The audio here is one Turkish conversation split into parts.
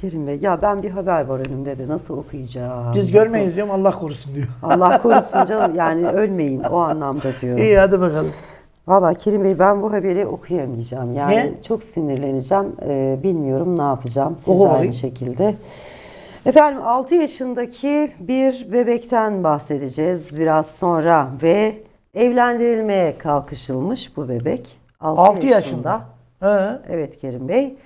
Kerim Bey ya ben bir haber var önümde de nasıl okuyacağım? Biz Nasıl- görmeyiz diyorum Allah korusun diyor. Allah korusun canım yani ölmeyin o anlamda diyorum. İyi hadi bakalım. Valla Kerim Bey ben bu haberi okuyamayacağım. Yani Niye? çok sinirleneceğim. Ee, bilmiyorum ne yapacağım. Siz Oku de aynı şekilde. Efendim 6 yaşındaki bir bebekten bahsedeceğiz biraz sonra ve evlendirilmeye kalkışılmış bu bebek. 6, Altı yaşında. yaşında. He. Evet Kerim Bey.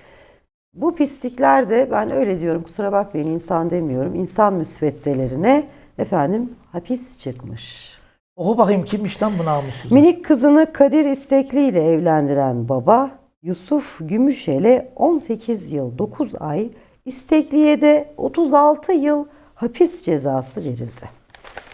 Bu pislikler de ben öyle diyorum kusura bakmayın insan demiyorum. İnsan müsveddelerine efendim hapis çıkmış. Oku bakayım kimmiş lan bu namussuz. Minik kızını Kadir İstekli ile evlendiren baba Yusuf Gümüşel'e 18 yıl 9 ay, İstekli'ye de 36 yıl hapis cezası verildi.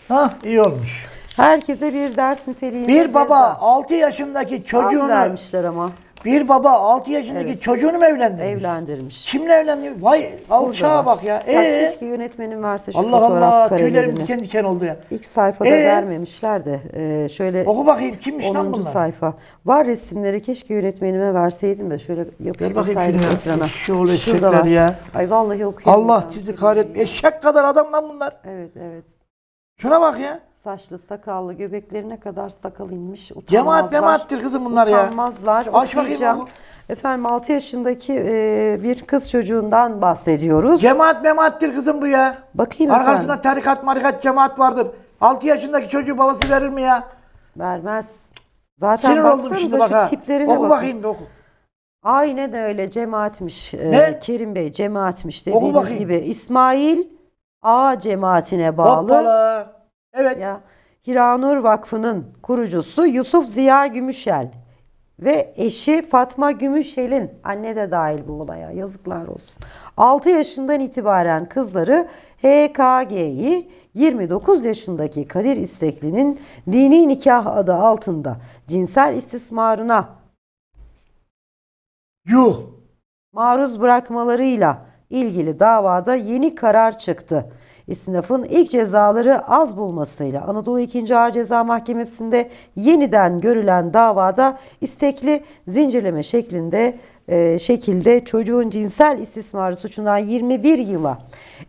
Ha iyi olmuş. Herkese bir ders niteliğinde Bir ceza. baba 6 yaşındaki Az çocuğunu vermişler ama bir baba 6 yaşındaki Evet. çocuğunu mu evlendirmiş? evlendirmiş. Kimle evlendi? Vay alçağa bak ya. Ya Ee, keşke yönetmenim verse şu Allah fotoğraf Allah tüylerim karelerini. diken diken oldu ya. İlk sayfada Ee? vermemişler de e, şöyle Oku bakayım kimmiş 10. lan bunlar? sayfa. Var resimleri keşke yönetmenime verseydim de şöyle yapıştırsaydım şunu ya. ekrana. Eşşoğlu Şuradalar. eşekler ya. Ay vallahi okuyamıyorum. Allah sizi kahretmesin. Eşek kadar adam lan bunlar. Evet evet. Şuna bak ya. Saçlı, sakallı, göbeklerine kadar sakal inmiş. Utanmazlar. Cemaat memaattir kızım bunlar ya. Utanmazlar. Aç bakayım Okuyacağım. Efendim 6 yaşındaki e, bir kız çocuğundan bahsediyoruz. Cemaat memaattir kızım bu ya. Bakayım Arkasında efendim. tarikat marikat cemaat vardır. 6 yaşındaki çocuğu babası verir mi ya? Vermez. Zaten Sinir oldum şimdi bak şu ha. tiplerine Oku bakın. bakayım bir oku. Aynen öyle cemaatmiş. Ee, Ne? Kerim Bey cemaatmiş dediğiniz bakayım. gibi. İsmail A cemaatine bağlı. Hoppala. Evet. Ya Hiranur Vakfı'nın kurucusu Yusuf Ziya Gümüşel ve eşi Fatma Gümüşel'in anne de dahil bu olaya yazıklar olsun. 6 yaşından itibaren kızları HKG'yi 29 yaşındaki Kadir İstekli'nin dini nikah adı altında cinsel istismarına Yuh. maruz bırakmalarıyla ilgili davada yeni karar çıktı. İstinafın ilk cezaları az bulmasıyla Anadolu 2. Ağır Ceza Mahkemesi'nde yeniden görülen davada istekli zincirleme şeklinde e, şekilde çocuğun cinsel istismarı suçundan 21 yıla,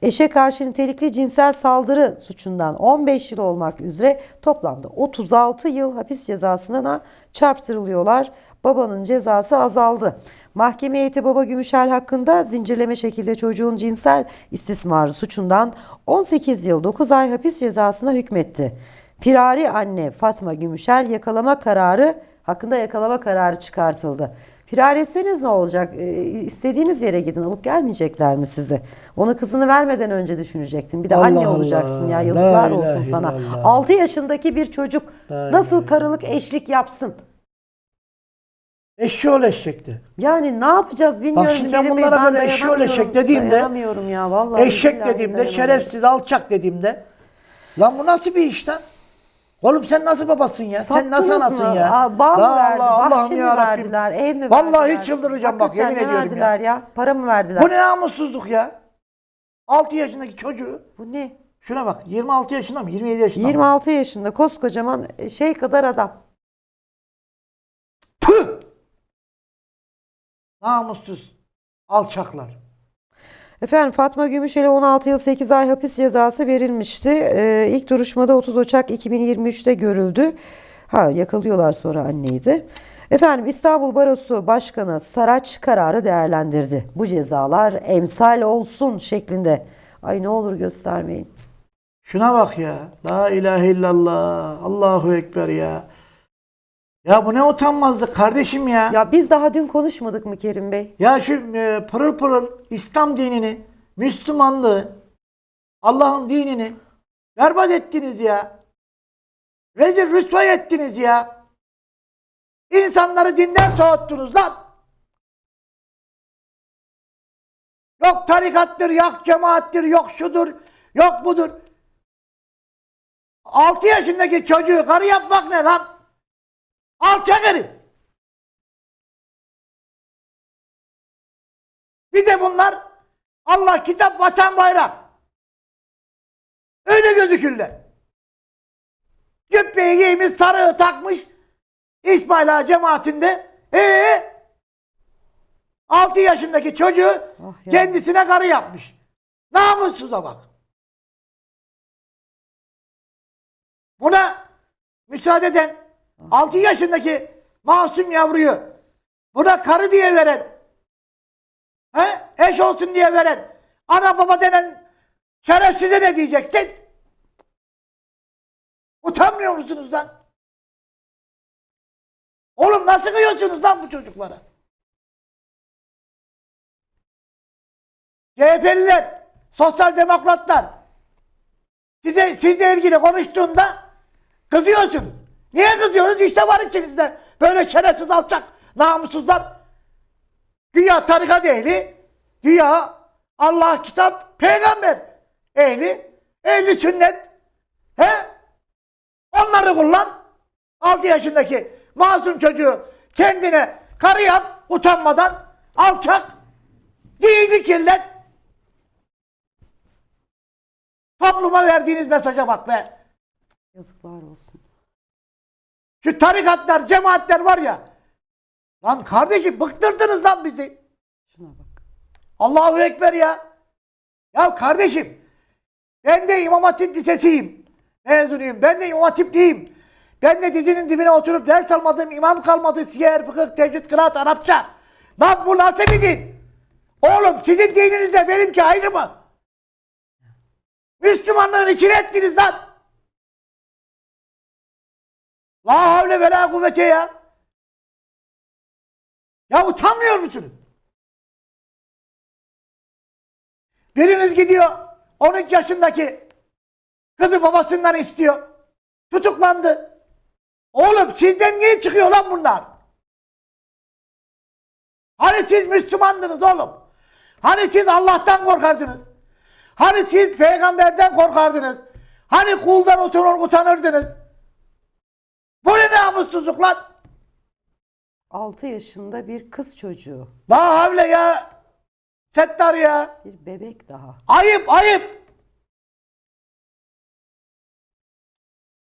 eşe karşı nitelikli cinsel saldırı suçundan 15 yıl olmak üzere toplamda 36 yıl hapis cezasına çarptırılıyorlar. Babanın cezası azaldı. Mahkeme heyeti Baba Gümüşel hakkında zincirleme şekilde çocuğun cinsel istismarı suçundan 18 yıl 9 ay hapis cezasına hükmetti. Firari anne Fatma Gümüşel yakalama kararı hakkında yakalama kararı çıkartıldı. Firari etseniz ne olacak? Ee, istediğiniz yere gidin alıp gelmeyecekler mi sizi? Onu kızını vermeden önce düşünecektin. Bir de Allah anne Allah. olacaksın ya La yazıklar ilahe olsun sana. illallah. 6 yaşındaki bir çocuk La nasıl karılık eşlik yapsın? Eşşoğlu eşekti. Yani ne yapacağız bilmiyorum. şimdi ben Kerim Bey, bunlara ben böyle eşşoğlu dayanamıyorum. eşek dediğimde, Dayanamıyorum ya vallahi. Eşek billahi dediğimde, dayanamıyorum. şerefsiz, alçak dediğimde. Lan bu nasıl bir iş lan? Oğlum sen nasıl babasın ya? sen nasıl anasın mı? ya? Aa, bağ mı La verdi? Bahçe mi ya Rabbim. verdiler? Ev mi Vallahi verdiler? çıldıracağım bak, Hakikaten yemin ne ediyorum ya. verdiler ya. Para mı verdiler? Bu ne namussuzluk ya? 6 yaşındaki çocuğu. Bu ne? Şuna bak 26 yaşında mı? 27 yaşında mı? 26 yaşında koskocaman şey kadar adam. Namussuz. Alçaklar. Efendim Fatma Gümüşel'e 16 yıl 8 ay hapis cezası verilmişti. Ee, ilk duruşmada 30 Ocak 2023'te görüldü. Ha yakalıyorlar sonra anneyi de. Efendim İstanbul Barosu Başkanı Saraç kararı değerlendirdi. Bu cezalar emsal olsun şeklinde. Ay ne olur göstermeyin. Şuna bak ya. La ilahe illallah. Allahu Ekber ya. Ya bu ne utanmazlık kardeşim ya. Ya, Ya biz daha dün konuşmadık mı Kerim Bey? şu e, pırıl pırıl İslam dinini, Müslümanlığı, Allah'ın dinini berbat ettiniz ya. Rezil rüsvay ettiniz ya. İnsanları dinden soğuttunuz lan. Yok tarikattır, yok cemaattir, yok şudur, yok budur. 6 yaşındaki çocuğu karı yapmak ne lan? Alçak herif. Bir de bunlar Allah kitap vatan bayrak. Öyle gözükürler. Cübbeyi giymiş sarığı takmış İsmail Ağa cemaatinde. Ee? 6 yaşındaki çocuğu Ah ya. kendisine karı yapmış. Namussuza bak. Buna müsaade eden 6 yaşındaki masum yavruyu buna karı diye veren he, eş olsun diye veren ana baba denen şerefsize ne diyeceksin? Utanmıyor musunuz lan? Oğlum nasıl kıyıyorsunuz lan bu çocuklara? CHP'liler, sosyal demokratlar size sizle ilgili konuştuğunda kızıyorsunuz. Niye kızıyorsunuz? İşte var içinizde böyle şerefsiz alçak namussuzlar. Güya tarikat ehli, güya Allah kitap, peygamber ehli, ehli sünnet. He? Onları kullan. 6 yaşındaki masum çocuğu kendine karı yap utanmadan alçak dini kirlet. Topluma verdiğiniz mesaja bak be. Yazıklar olsun. Şu tarikatlar, cemaatler var ya. Lan kardeşim bıktırdınız lan bizi. Şuna bak. Allahu Ekber ya. Ya kardeşim ben de İmam Hatip Lisesi'yim. Mezunuyum. Ben de İmam Hatipliyim. Ben de dizinin dibine oturup ders almadım. imam kalmadı. Siyer, fıkıh, tecvid, kıraat, Arapça. Lan bu nasıl bir din? Oğlum sizin dininizle benimki aynı mı? Müslümanlığın içine ettiniz lan. La havle ve la kuvvete ya. Ya utanmıyor musunuz? Biriniz gidiyor 13 yaşındaki kızı babasından istiyor. Tutuklandı. Oğlum sizden niye çıkıyor lan bunlar? Hani siz Müslümandınız oğlum? Hani siz Allah'tan korkardınız? Hani siz peygamberden korkardınız? Hani kuldan utanır, utanırdınız? Bu ne namussuzluk lan? 6 yaşında bir kız çocuğu. La havle ya. Settar ya. Bir bebek daha. Ayıp ayıp.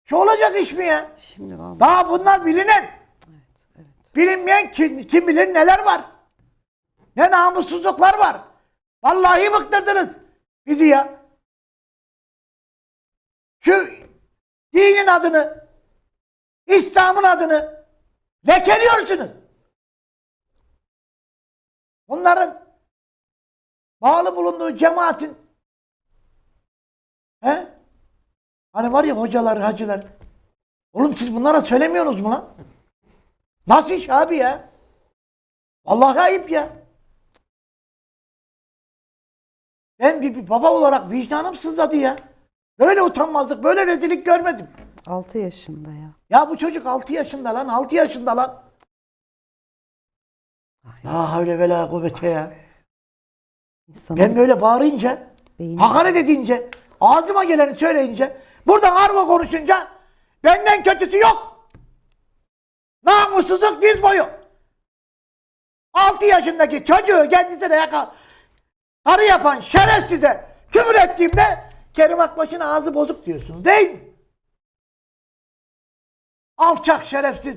Şu olacak iş mi ya? Şimdi vallahi. Daha bunlar bilinen. Evet, evet. Bilinmeyen kim, kim bilir neler var. Ne namussuzluklar var. Vallahi bıktırdınız bizi ya. Şu dinin adını, İslam'ın adını lekeliyorsunuz. Bunların bağlı bulunduğu cemaatin he? Hani var ya hocalar, hacılar. Oğlum siz bunlara söylemiyorsunuz mu lan? Nasıl iş abi ya? Vallahi ayıp ya. Ben bir, bir baba olarak vicdanım sızladı ya. Böyle utanmazlık, böyle rezillik görmedim. 6 yaşında ya. Ya bu çocuk 6 yaşında lan, 6 yaşında lan. La havle ve la kuvvete ya. İnsanın Ben böyle bağırınca, beyni hakaret edince, ağzıma geleni söyleyince, buradan argo konuşunca benden kötüsü yok. Namussuzluk diz boyu. 6 yaşındaki çocuğu kendisine yaka karı yapan şerefsize küfür ettiğimde Kerim Akbaş'ın ağzı bozuk diyorsunuz değil mi? Alçak şerefsiz.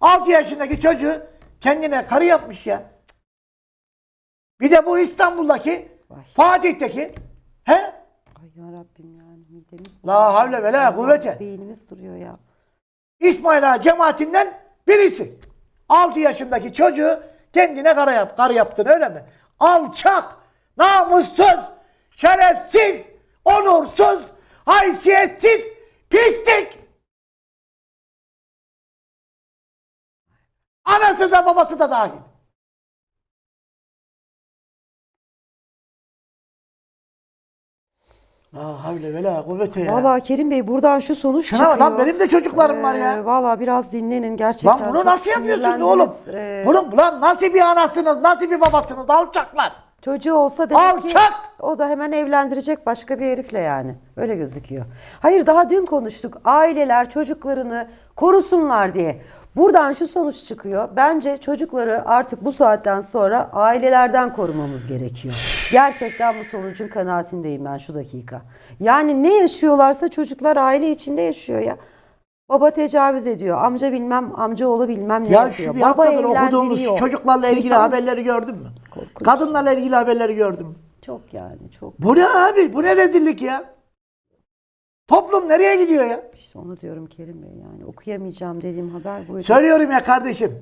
6 yaşındaki çocuğu kendine karı yapmış ya. Bir de bu İstanbul'daki Vay. Fatih'teki he? Ay yarabbim yani midemiz La havle ve la kuvvete. Beynimiz duruyor ya. İsmail Ağa cemaatinden birisi. 6 yaşındaki çocuğu kendine karı, yap, karı yaptın öyle mi? Alçak, namussuz, şerefsiz, onursuz, haysiyetsiz, pislik. Anası da babası da dahil. La havle ve la kuvvete ya. Vallahi Kerim Bey buradan şu sonuç Şuna çıkıyor. lan benim de çocuklarım var ya. Ee, Vallahi biraz dinlenin gerçekten. Lan bunu çok nasıl yapıyorsunuz oğlum? sinirlendiniz. Ee, Bunun lan nasıl bir anasınız, nasıl bir babasınız alçaklar. Çocuğu olsa demek ki Alçak! O da hemen evlendirecek başka bir herifle yani. Öyle gözüküyor. Hayır daha dün konuştuk. Aileler çocuklarını korusunlar diye. Buradan şu sonuç çıkıyor. Bence çocukları artık bu saatten sonra ailelerden korumamız gerekiyor. Gerçekten bu sonucun kanaatindeyim ben şu dakika. Yani ne yaşıyorlarsa çocuklar aile içinde yaşıyor ya. Baba tecavüz ediyor. Amca bilmem, amcaoğlu bilmem ne Ya yapıyor. şu bir Baba okuduğumuz çocuklarla ilgili haberleri gördün mü? Korkunç. Kadınlarla ilgili haberleri gördün mü? Çok yani çok. Bu ne abi? Bu ne rezillik ya? Toplum nereye gidiyor ya? İşte onu diyorum Kerim Bey yani okuyamayacağım dediğim haber buydu. Söylüyorum ya kardeşim.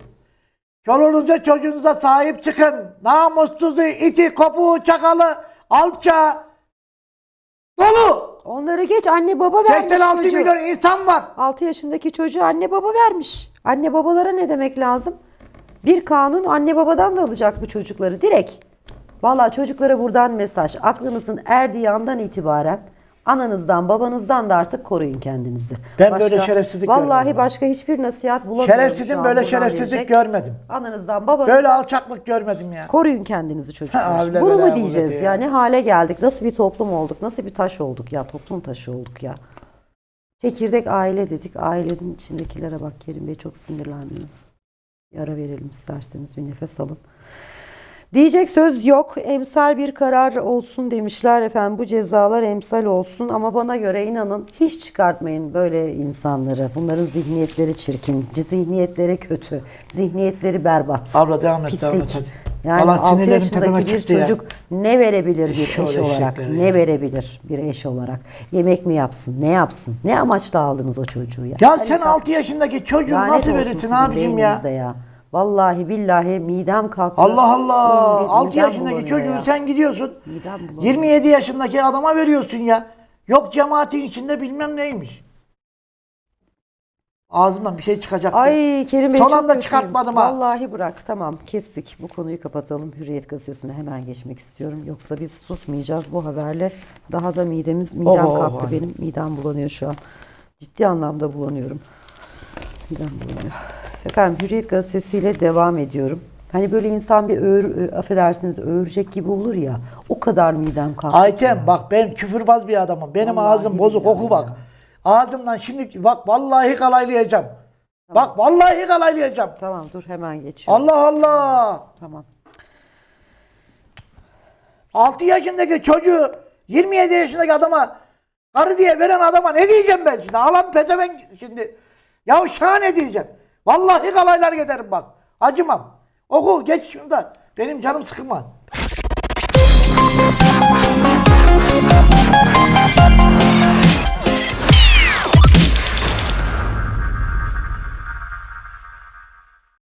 Çoluğunuza çocuğunuza sahip çıkın. Namussuzu, iti, kopuğu, çakalı, alça. Dolu. Onları geç anne baba vermiş 86 çocuğu. milyon insan var. 6 yaşındaki çocuğu anne baba vermiş. Anne babalara ne demek lazım? Bir kanun anne babadan da alacak bu çocukları direkt. Vallahi çocuklara buradan mesaj. Aklınızın erdiği andan itibaren ananızdan babanızdan da artık koruyun kendinizi. Ben böyle şerefsizlik Vallahi görmedim. başka hiçbir nasihat bulamıyorum Şerefsizim böyle şerefsizlik verecek. görmedim. Ananızdan babanızdan Böyle alçaklık görmedim ya. Koruyun kendinizi Ha, çocuklar. öyle Bunu mu diyeceğiz ya? ya. Ne hale geldik? Nasıl bir toplum olduk? Nasıl bir taş olduk ya? Toplum taşı olduk ya. Çekirdek aile dedik. Ailenin içindekilere bak Kerim Bey çok sinirlendiniz. Bir ara verelim isterseniz bir nefes alın. Diyecek söz yok. Emsal bir karar olsun demişler efendim. Bu cezalar emsal olsun ama bana göre inanın hiç çıkartmayın böyle insanları. Bunların zihniyetleri çirkin, zihniyetleri kötü, zihniyetleri berbat. Abla devam et devam et Pislik. hadi. Yani Vallahi 6 sinirlerim yaşındaki bir çıktı ya. çocuk ne verebilir bir eş olarak? eşekleri Ne verebilir bir eş olarak? Yemek mi yapsın? Ne yapsın? Ne amaçla aldınız o çocuğu ya? Ya Hani sen kalk- 6 yaşındaki çocuğu Lanet nasıl verirsin abicim ya? ya? Vallahi billahi midem kalktı. Allah Allah. Midem 6 yaşındaki çocuğu ya. sen gidiyorsun. Midem bulanıyor. 27 yaşındaki adama veriyorsun ya. Yok cemaatin içinde bilmem neymiş. Ağzımdan bir şey çıkacak. Ay Kerim Bey Son çok anda çıkartmadım ha. Vallahi bırak tamam kestik. Bu konuyu kapatalım. Hürriyet gazetesine hemen geçmek istiyorum. Yoksa biz susmayacağız bu haberle. Daha da midemiz, midem Oho, oho, kalktı ay. benim. Midem bulanıyor şu an. Ciddi anlamda bulanıyorum. Midem bulanıyor. Efendim Hürriyet gazetesiyle devam ediyorum. Hani böyle insan bir öğür, ö- affedersiniz öğürecek gibi olur ya. O kadar midem kalktı. Ayten bak ben küfürbaz bir adamım. Benim Vallahi ağzım bozuk oku bak. ya. Ağzımdan şimdi bak vallahi kalaylayacağım. Bak vallahi kalaylayacağım. Tamam dur hemen geçiyorum. Allah Allah. Tamam. 6 yaşındaki çocuğu 27 yaşındaki adama karı diye veren adama ne diyeceğim ben şimdi? Alan pezevenk şimdi. Ya şahane diyeceğim. Vallahi kalaylar giderim bak. Acımam. Oku geç şunu da. Benim canım sıkma.